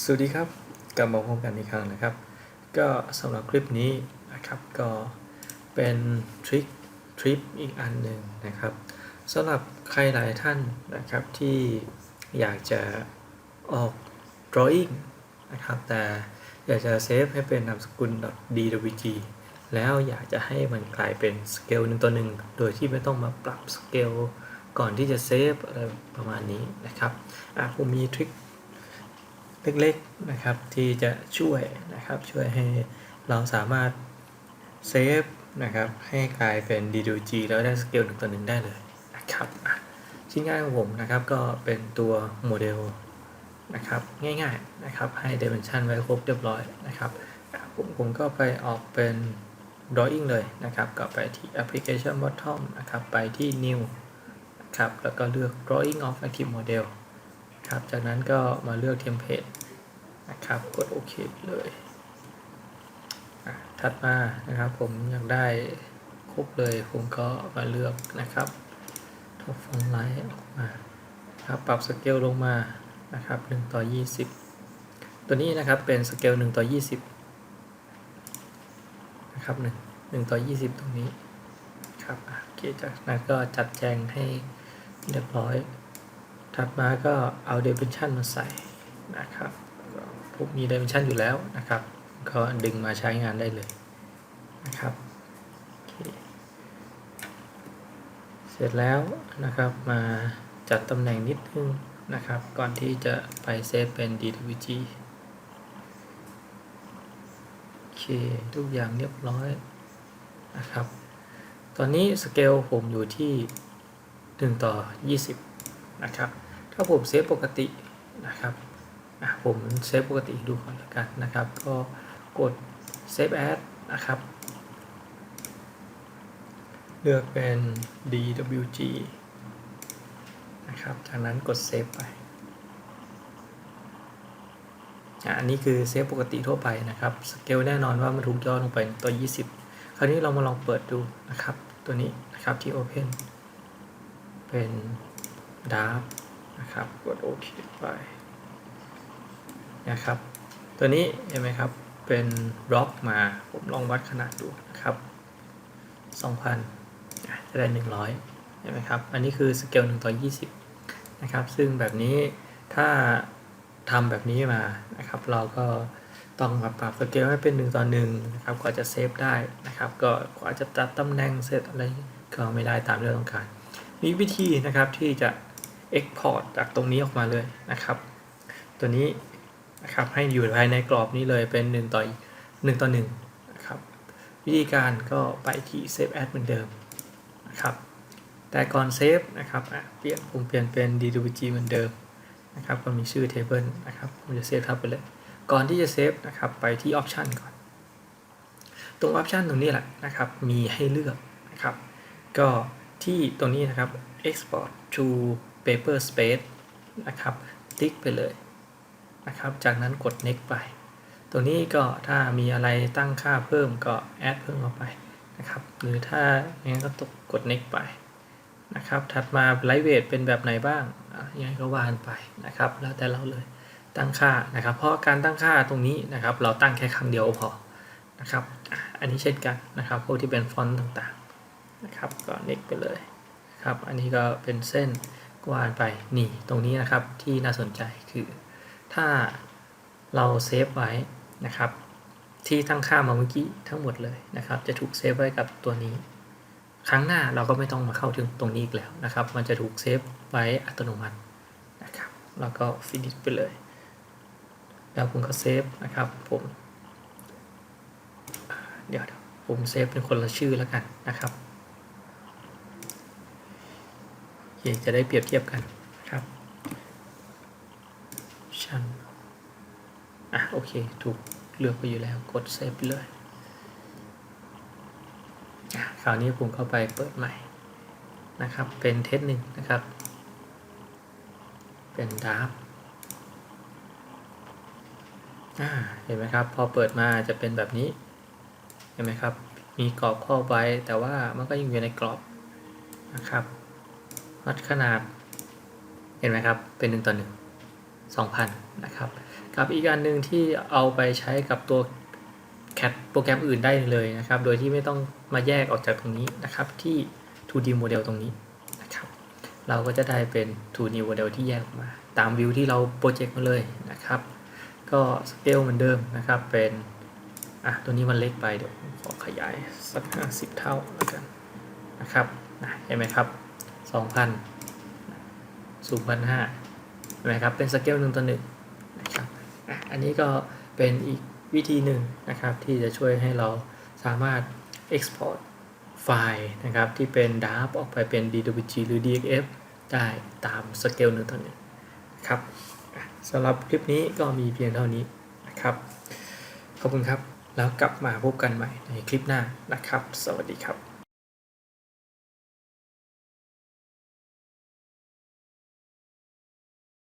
สวัสดีครับกลับมาพบกันอีกครั้งนะครับ ก็สำหรับคลิปนี้นะครับก็เป็นทริคทริปอีกอันหนึ่งนะครับสำหรับใครหลายท่านนะครับที่อยากจะออก drawing นะครับแต่อยากจะเซฟให้เป็นนามสกุล .dwg แล้วอยากจะให้มันกลายเป็นสเกลหนึ่งต่อหนึ่งโดยที่ไม่ต้องมาปรับสเกลก่อนที่จะเซฟอะไรประมาณนี้นะครับผมมีทริค เล็กๆนะครับที่จะช่วยนะครับช่วยให้เราสามารถเซฟนะครับให้กลายเป็น DWG แล้วได้สเกลหนึ่งต่อหนึ่งได้เลยนะครับชิ้นงานของผมนะครับก็เป็นตัวโมเดลนะครับง่ายๆนะครับให้ dimension ไว้ครบเรียบร้อยนะครับผมผมก็ไปออกเป็น drawing เลยนะครับก็ไปที่ application bottom นะครับไปที่ new นะครับแล้วก็เลือก drawing of active model ครับ จากนั้นก็มาเลือกเทมเพลตนะครับ กดโอเคเลยถัดมานะครับผมอยากได้ครบเลยผมก็มาเลือกนะครับท็อปฟอนต์ไลท์ออกมาครับปรับสเกลลงมานะครับ1ต่อ 20 ตัวนี้นะครับเป็นสเกล1ต่อ 20นะครับ1 1ต่อ 20 ตรงนี้ครับโอเคจากนั้นก็จัดแจงให้เรียบร้อย ถัดมาก็เอา dimension มาใส่นะครับผมมี dimension อยู่แล้วนะครับ ก็ดึงมาใช้งานได้เลยนะครับเคเสร็จแล้วนะครับมาจัดตำแหน่งนิดนึงนะครับ ก่อนที่จะไปเซฟเป็น DWG โอเค ทุกอย่างเรียบร้อยนะครับ ตอนนี้สเกลผมอยู่ที่ 1 ต่อ 20 นะครับ ถ้าผมเซฟปกตินะครับผมเซฟปกติดูก่อนล้วกันนะครับ ก็กด Save As นะครับ เลือกเป็น DWG นะครับ จากนั้นกดเซฟไปอันนี้คือเซฟปกติทั่วไปนะครับสเกลแน่นอนว่ามันถูกย่อลงไปตัว 20 คราวนี้เรามาลองเปิดดูนะครับ ตัวนี้นะครับที่ Open เป็นดาร์ นะครับ กดโอเคไปนะครับ ตัวนี้เห็นไหมครับ เป็นบล็อกมา ผมลองวัดขนาดดูนะครับ 2,000 จะได้ 100 เห็นไหมครับ อันนี้คือสเกล1ต่อ 20 นะครับ ซึ่งแบบนี้ถ้าทำแบบนี้มานะครับ เราก็ต้องมาปรับสเกลให้เป็น1ต่อ1นะครับกว่าจะเซฟได้นะครับ ก็กว่าจะจัดตำแหน่งเสร็จอะไรก็ไม่ได้ตามที่เราต้องการ มีวิธีนะครับที่จะ Export จากตรงนี้ออกมาเลยนะครับ ตัวนี้นะครับให้อยู่ภายในกรอบนี้เลยเป็น 1 ต่อ1ต่อ1นะครับวิธีการก็ไปที่ Save As เหมือนเดิมนะครับแต่ก่อนเซฟนะครับเปลี่ยนผมเปลี่ยนเป็น DWG เหมือนเดิมนะครับก็มีชื่อ Table นะครับผมจะเซฟทับไปเลย ก่อนที่จะเซฟนะครับไปที่ Option ก่อน ตรง Option ตรงนี้แหละนะครับมีให้เลือกนะครับก็ที่ตรงนี้นะครับ export to paper space นะครับติ๊กไปเลยนะครับ จากนั้นกด next ไปตัวนี้ก็ถ้ามีอะไรตั้งค่าเพิ่มก็ add เพิ่มเข้าไปนะครับ หรือถ้าอย่างนั้นก็ตกกด next ไปนะครับ ถัดมา lightweight เป็นแบบไหนบ้างยังไงก็วานไปนะครับ แล้วแต่เราเลยตั้งค่านะครับ เพราะการตั้งค่าตรงนี้นะครับ เราตั้งแค่ครั้งเดียวพอนะครับ อันนี้เช่นกันนะครับ พวกที่เป็นฟอนต์ต่างๆนะครับ ก็ next ไปเลยครับ อันนี้ก็เป็นเส้น วานไปนี่ตรงนี้นะครับที่น่าสนใจคือถ้าเราเซฟไว้นะครับ ที่ตั้งค่ามาเมื่อกี้ทั้งหมดเลยนะครับ จะถูกเซฟไว้กับตัวนี้ ครั้งหน้าเราก็ไม่ต้องมาเข้าถึงตรงนี้อีกแล้วนะครับ มันจะถูกเซฟไว้อัตโนมัตินะครับ แล้วก็ finish ไปเลย แล้วผมก็เซฟนะครับผมเดี๋ยวผมเซฟเป็นคนละชื่อแล้วกันนะครับโอเค จะได้เปรียบเทียบกันครับชั้นอะโอเค ถูกเลือกไปอยู่แล้วกดเซฟไปเลยอะคราวนี้ผมเข้าไปเปิดใหม่นะครับ เป็นเทสหนึ่งนะครับ เป็นดาร์ฟอ่าเห็นไหมครับ พอเปิดมาจะเป็นแบบนี้ เห็นไหมครับ มีกรอบข้อไว้แต่ว่ามันก็ยังอยู่ในกรอบนะครับ วัดขนาด เห็นไหมครับ เป็นหนึ่งต่อหนึ่ง2,000 นะครับ กับอีกอันหนึ่งที่เอาไปใช้กับตัว CAD โปรแกรมอื่นได้เลยนะครับ โดยที่ไม่ต้องมาแยกออกจากตรงนี้นะครับ ที่ 2D model ตรงนี้นะครับ เราก็จะได้เป็น 2D model ที่แยกออกมา ตามวิวที่เราโปรเจกต์มาเลยนะครับ ก็สเกลเหมือนเดิมนะครับ เป็น อะ ตัวนี้มันเล็กไป เดี๋ยวขอขยายสัก 50 เท่าแล้วกันนะครับ เห็นไหมครับ 2,000สูงพันห้าเห็นไหมครับเป็นสเกลหนึ่งต่อหนึ่งนะครับอันนี้ก็เป็นอีกวิธีหนึ่งนะครับที่จะช่วยให้เราสามารถ export ไฟล์นะครับที่เป็น DARP ออกไปเป็น DWG หรือ DXF ได้ตามสเกลหนึ่งต่อหนึ่งครับสำหรับคลิปนี้ก็มีเพียงเท่านี้นะครับ ขอบคุณครับ แล้วกลับมาพบกันใหม่ในคลิปหน้านะครับ สวัสดีครับ